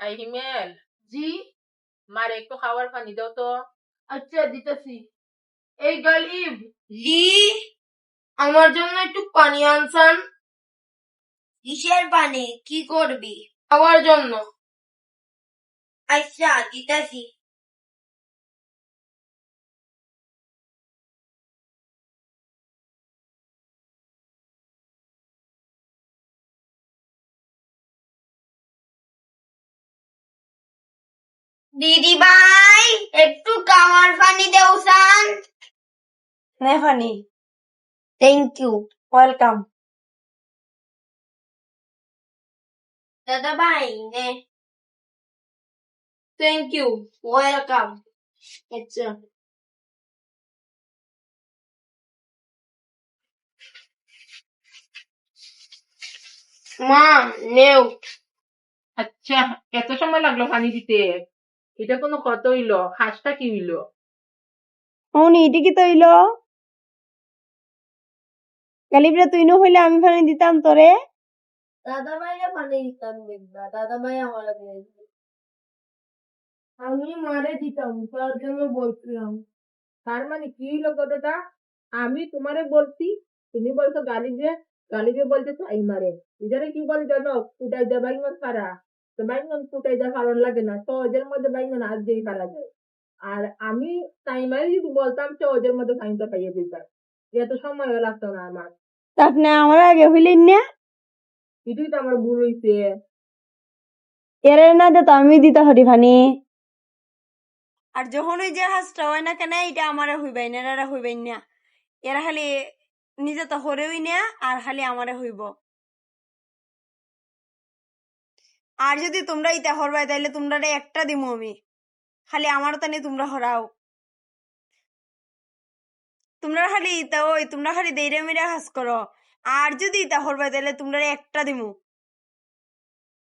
I হিমেল জি মারে একটু খাওয়ার পানি দাও তো আচ্ছা দিতেছি এই গালিব জি আমার জন্য একটু পানি আনসান কিসের পানি কি করবি খাওয়ার জন্য আচ্ছা দিতাছি দিদি ভাই একটু কামার পানি দেউসান নে ফানি থ্যাংক ইউ ওয়েলকাম দাদা ভাই নে। থ্যাংক ইউ ওয়েলকাম আচ্ছা। মা নেও। আচ্ছা এত সময় লাগল পানি দিতে। এটা কোনো কত হইল? হাঁসটা কি হইল? হনি এটি কি তৈল? গালিবরা তুই ন হইলে আমি ফানি দিতাম তোরে। দাদা পানি দিতাম দেখবা দাদা আমার আমি মারে দিতাম তার জন্য বলছিলাম। তার মানে কি হইল কথাটা আমি তোমারে বলছি তুমি বলছো গালি যে গালি যে বলতে চাই মারে। ইদারে কি বলে জানো? ফুটাই দে বাইঙ্গন খারা তো ফুটাই দেওয়া কারণ লাগে না সহজের মধ্যে বাইঙ্গন হাত দিয়ে ফেলা যায়। আর আমি টাইমারে যদি বলতাম সহজের মধ্যে টাইমটা পাইয়ে দিতাম। এত সময়ও লাগতো না আমার। আপনি আমার আগে হইলেন না? এটাই তো আমার ভুল হইছে। এরে না দে তো আমি দিতে হরি ফানি আর যখন ওই যে হাঁসটা হয় না কেন এটা আমারে হইবাই না এরা হইবাই না। এরা খালি নিজে তো হরেই না আর খালি আমারে হইব। আর যদি তোমরা ইতা হরবাই তাইলে তোমরা একটা দিমু আমি। খালি আমার তানে তোমরা হরাও। তোমরা খালি ইতা ওই, তোমরা খালি দেইরে মেরে হাস করো। আর যদি ইতা হরবাই তাইলে তোমরা একটা দিমু।